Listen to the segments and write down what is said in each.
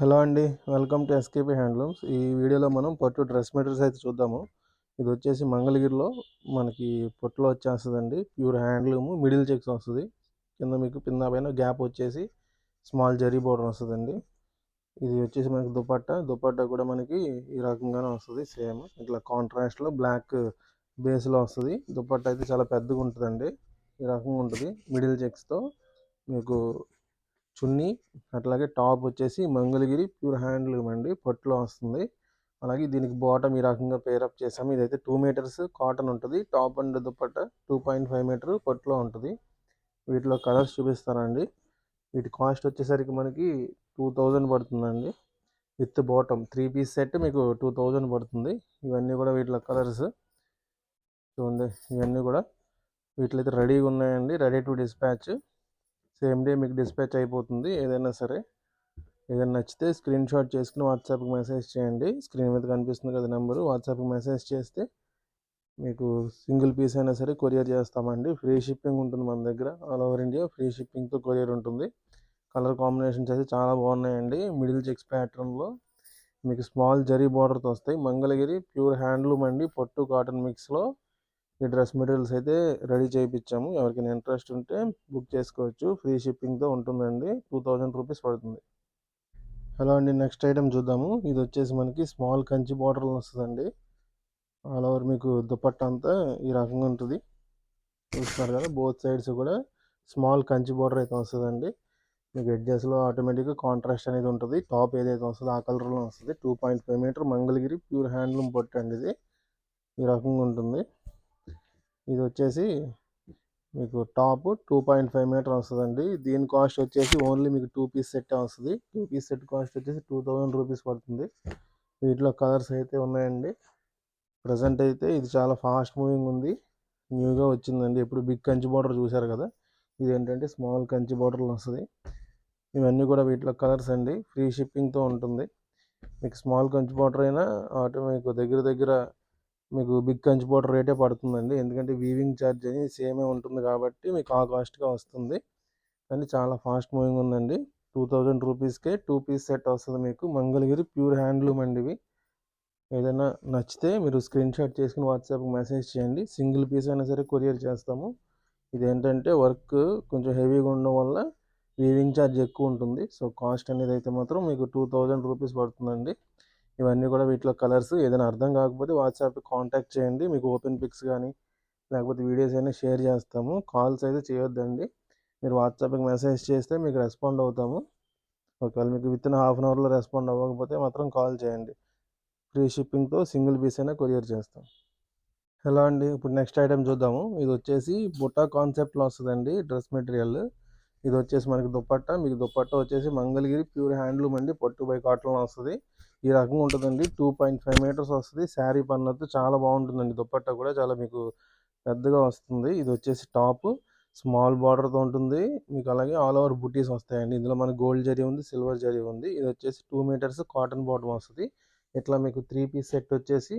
Hello అండి welcome to SKP handlooms. ఈ వీడియోలో మనం పట్టు డ్రెస్ మెటీరియల్స్ అయితే చూద్దాము. ఇది వచ్చేసి మంగళగిరిలో మనకి పొట్టులో వచ్చేస్తుందండి. ప్యూర్ హ్యాండ్లూమ్ మిడిల్ చెక్స్ వస్తుంది. కింద మీకు కింద పైన గ్యాప్ వచ్చేసి స్మాల్ జరీ బోర్డర్ వస్తుందండి. ఇది వచ్చేసి మనకి దుపట్టా. దుపట్టా కూడా మనకి ఈ రకంగానే వస్తుంది సేమ్. ఇట్లా కాంట్రాస్ట్లో బ్లాక్ బేస్లో వస్తుంది. దుపట్టా అయితే చాలా పెద్దగా ఉంటుందండి ఈ రకంగా ఉంటుంది మిడిల్ చెక్స్తో. మీకు చున్నీ అట్లాగే టాప్ వచ్చేసి మంగళగిరి ప్యూర్ హ్యాండ్లూమ్ అండి. పట్టులో వస్తుంది. అలాగే దీనికి బాటమ్ ఈ రకంగా పేరప్ చేసాము ఇదైతే టూ మీటర్స్ కాటన్ ఉంటుంది. Top and dupatta two point five meter పట్టులో ఉంటుంది. వీటిలో కలర్స్ చూపిస్తానండి. వీటి కాస్ట్ వచ్చేసరికి మనకి టూ థౌజండ్ పడుతుందండి. With bottom three piece set మీకు టూ థౌజండ్ పడుతుంది. ఇవన్నీ కూడా వీటిలో కలర్స్ చూడండి ఇవన్నీ కూడా వీటిలో అయితే రెడీగా ఉన్నాయండి. Ready to dispatch same day మీకు డిస్పాచ్ అయిపోతుంది. ఏదైనా సరే ఏదైనా నచ్చితే స్క్రీన్ షాట్ చేసుకుని వాట్సాప్కి మెసేజ్ చేయండి. స్క్రీన్ మీద కనిపిస్తుంది కదా నెంబరు వాట్సాప్కి మెసేజ్ చేస్తే మీకు సింగిల్ పీస్ అయినా సరే కొరియర్ చేస్తామండి. ఫ్రీ షిప్పింగ్ ఉంటుంది మన దగ్గర. ఆల్ ఓవర్ ఇండియా ఫ్రీ షిప్పింగ్తో కొరియర్ ఉంటుంది. కలర్ కాంబినేషన్స్ అయితే చాలా బాగున్నాయండి. మిడిల్ చెక్స్ ప్యాటర్న్లో మీకు స్మాల్ జరీ బార్డర్తో వస్తాయి. మంగళగిరి ప్యూర్ హ్యాండ్లూమ్ అండి. పట్టు కాటన్ మిక్స్లో ఈ డ్రెస్ మెటీరియల్స్ అయితే రెడీ చేయించాము ఎవరికైనా ఇంట్రెస్ట్ ఉంటే బుక్ చేసుకోవచ్చు. ఫ్రీ షిప్పింగ్తో ఉంటుందండి. టూ థౌజండ్ రూపీస్ పడుతుంది. హలో అండి నెక్స్ట్ ఐటెం చూద్దాము. ఇది వచ్చేసి మనకి స్మాల్ కంచి బార్డర్ వస్తుందండి. ఆల్ ఓవర్ మీకు దుపట్ట అంతా ఈ రకంగా ఉంటుంది. చూస్తున్నారు కదా బోత్ సైడ్స్ కూడా స్మాల్ కంచి బార్డర్ అయితే వస్తుందండి. మీకు ఎడ్జెస్లో ఆటోమేటిక్గా కాంట్రాస్ట్ అనేది ఉంటుంది. టాప్ ఏదైతే వస్తుందో ఆ కలర్లో వస్తుంది. Two point five meter Mangalagiri pure handloom పొట్టు అండి ఇది. ఈ రకంగా ఉంటుంది. ఇది వచ్చేసి మీకు top two point five meter వస్తుందండి. దీని కాస్ట్ వచ్చేసి ఓన్లీ మీకు టూ పీస్ సెట్ వస్తుంది. టూ పీస్ సెట్ కాస్ట్ వచ్చేసి టూ థౌజండ్ రూపీస్ పడుతుంది. వీటిలో కలర్స్ అయితే ఉన్నాయండి. ప్రజెంట్ అయితే ఇది చాలా ఫాస్ట్ మూవింగ్ ఉంది. న్యూగా వచ్చిందండి. ఇప్పుడు బిగ్ కంచి బార్డర్ చూశారు కదా? ఇది ఏంటంటే స్మాల్ కంచి బార్డర్లో వస్తుంది. ఇవన్నీ కూడా వీటిలో కలర్స్ అండి. ఫ్రీ షిప్పింగ్తో ఉంటుంది. మీకు స్మాల్ కంచి బార్డర్ అయినా ఆటో మీకు దగ్గర దగ్గర మీకు బిగ్ కంచి పౌడర్ రేటే పడుతుందండి. ఎందుకంటే వీవింగ్ ఛార్జ్ అని సేమే ఉంటుంది కాబట్టి మీకు ఆ కాస్ట్గా వస్తుంది. కానీ చాలా ఫాస్ట్ మూవింగ్ ఉందండి. టూ థౌజండ్ రూపీస్కే టూ పీస్ సెట్ వస్తుంది మీకు. మంగళగిరి ప్యూర్ హ్యాండ్లూమ్ అండి ఇవి. ఏదైనా నచ్చితే మీరు స్క్రీన్ షాట్ చేసుకుని వాట్సాప్కి మెసేజ్ చేయండి. సింగిల్ పీస్ అయినా సరే కొరియర్ చేస్తాము. ఇదేంటంటే వర్క్ కొంచెం హెవీగా ఉండడం వల్ల వీవింగ్ ఛార్జ్ ఎక్కువ ఉంటుంది. సో కాస్ట్ అనేది అయితే మాత్రం మీకు టూ థౌజండ్ రూపీస్ పడుతుందండి. ఇవన్నీ కూడా వీటిలో కలర్స్ ఏదైనా అర్థం కాకపోతే వాట్సాప్ కాంటాక్ట్ చేయండి. మీకు ఓపెన్ పిక్స్ కానీ లేకపోతే వీడియోస్ అయినా షేర్ చేస్తాము. కాల్స్ అయితే చేయొద్దండి. మీరు వాట్సాప్కి మెసేజ్ చేస్తే మీకు రెస్పాండ్ అవుతాము. ఒకవేళ మీకు విత్ ఇన్ హాఫ్ అన్ అవర్లో రెస్పాండ్ అవ్వకపోతే మాత్రం కాల్ చేయండి. ఫ్రీ షిప్పింగ్తో సింగిల్ పీస్ అయినా కొరియర్ చేస్తాం. ఎలా అండి. ఇప్పుడు నెక్స్ట్ ఐటెం చూద్దాము. ఇది వచ్చేసి బుట్టా కాన్సెప్ట్లో వస్తుందండి. డ్రెస్ మెటీరియల్ ఇది వచ్చేసి మనకి దుప్పట్ట మీకు దుప్పట్ట వచ్చేసి మంగళగిరి ప్యూర్ హ్యాండ్లూమ్ అండి. పట్టు బై కాటన్లో వస్తుంది. ఈ రకంగా ఉంటుందండి. టూ పాయింట్ ఫైవ్ మీటర్స్ వస్తుంది. శారీ పన్నట్టు చాలా బాగుంటుందండి. దుప్పట్ట కూడా చాలా మీకు పెద్దగా వస్తుంది. ఇది వచ్చేసి టాప్. స్మాల్ బార్డర్తో ఉంటుంది. మీకు అలాగే ఆల్ ఓవర్ బుటీస్ వస్తాయండి. ఇందులో మనకి గోల్డ్ జరీ ఉంది సిల్వర్ జరీ ఉంది. ఇది వచ్చేసి టూ మీటర్స్ కాటన్ బాటమ్ వస్తుంది. ఇట్లా మీకు త్రీ పీస్ సెట్ వచ్చేసి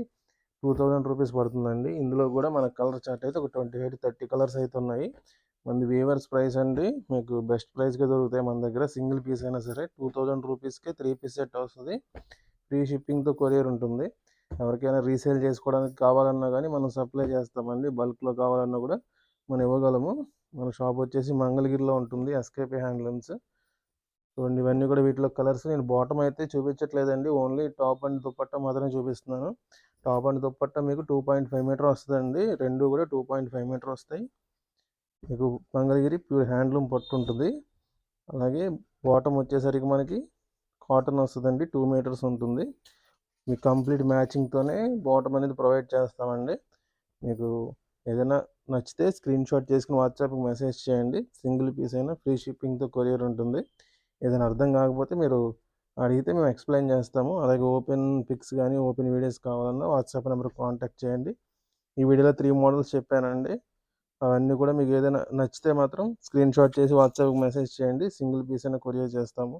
టూ థౌజండ్ రూపీస్ పడుతుందండి. ఇందులో కూడా మన కలర్ చార్ట్ అయితే ఒక ట్వంటీ ఎయిట్ థర్టీ కలర్స్ అయితే ఉన్నాయి. మన వీవర్స్ ప్రైస్ అండి. మీకు బెస్ట్ ప్రైస్గా దొరుకుతాయి మన దగ్గర. సింగిల్ పీస్ అయినా సరే టూ థౌజండ్ రూపీస్కి త్రీ పీస్ సెట్ వస్తుంది. ఫ్రీ షిప్పింగ్తో కొరియర్ ఉంటుంది. ఎవరికైనా రీసేల్ చేసుకోవడానికి కావాలన్నా కానీ మనం సప్లై చేస్తామండి. బల్క్లో కావాలన్నా కూడా మనం ఇవ్వగలము. మన షాప్ వచ్చేసి మంగళగిరిలో ఉంటుంది. ఎస్కేపీ హ్యాండ్లూమ్స్ చూడండి ఇవన్నీ కూడా వీటిలో కలర్స్ నేను బాటమ్ అయితే చూపించట్లేదండి. ఓన్లీ టాప్ అండ్ దుప్పట్ట మాత్రమే చూపిస్తున్నాను. టాప్ అండ్ దుప్పట్ట మీకు టూ పాయింట్ ఫైవ్ మీటర్ వస్తుందండి. రెండు కూడా టూ పాయింట్ ఫైవ్ మీటర్ వస్తాయి. మీకు మంగళగిరి ప్యూర్ హ్యాండ్లూమ్ పట్టు ఉంటుంది. అలాగే బాటమ్ వచ్చేసరికి మనకి కాటన్ వస్తుందండి టూ మీటర్స్ ఉంటుంది. మీకు కంప్లీట్ మ్యాచింగ్తోనే బాటమ్ అనేది ప్రొవైడ్ చేస్తామండి. మీకు ఏదైనా నచ్చితే స్క్రీన్ షాట్ చేసుకుని వాట్సాప్కి మెసేజ్ చేయండి. సింగిల్ పీస్ అయినా ఫ్రీ షిప్పింగ్తో కొరియర్ ఉంటుంది. ఏదైనా అర్థం కాకపోతే మీరు అడిగితే మేము ఎక్స్ప్లెయిన్ చేస్తాము. అలాగే ఓపెన్ పిక్స్ కానీ ఓపెన్ వీడియోస్ కావాలన్నా వాట్సాప్ నెంబర్ కాంటాక్ట్ చేయండి. ఈ వీడియోలో త్రీ మోడల్స్ చెప్పానండి. అవన్నీ కూడా మీకు ఏదైనా నచ్చితే మాత్రం స్క్రీన్ షాట్ చేసి వాట్సాప్కి మెసేజ్ చేయండి. సింగిల్ పీస్ అయినా కొరియర్ చేస్తాము.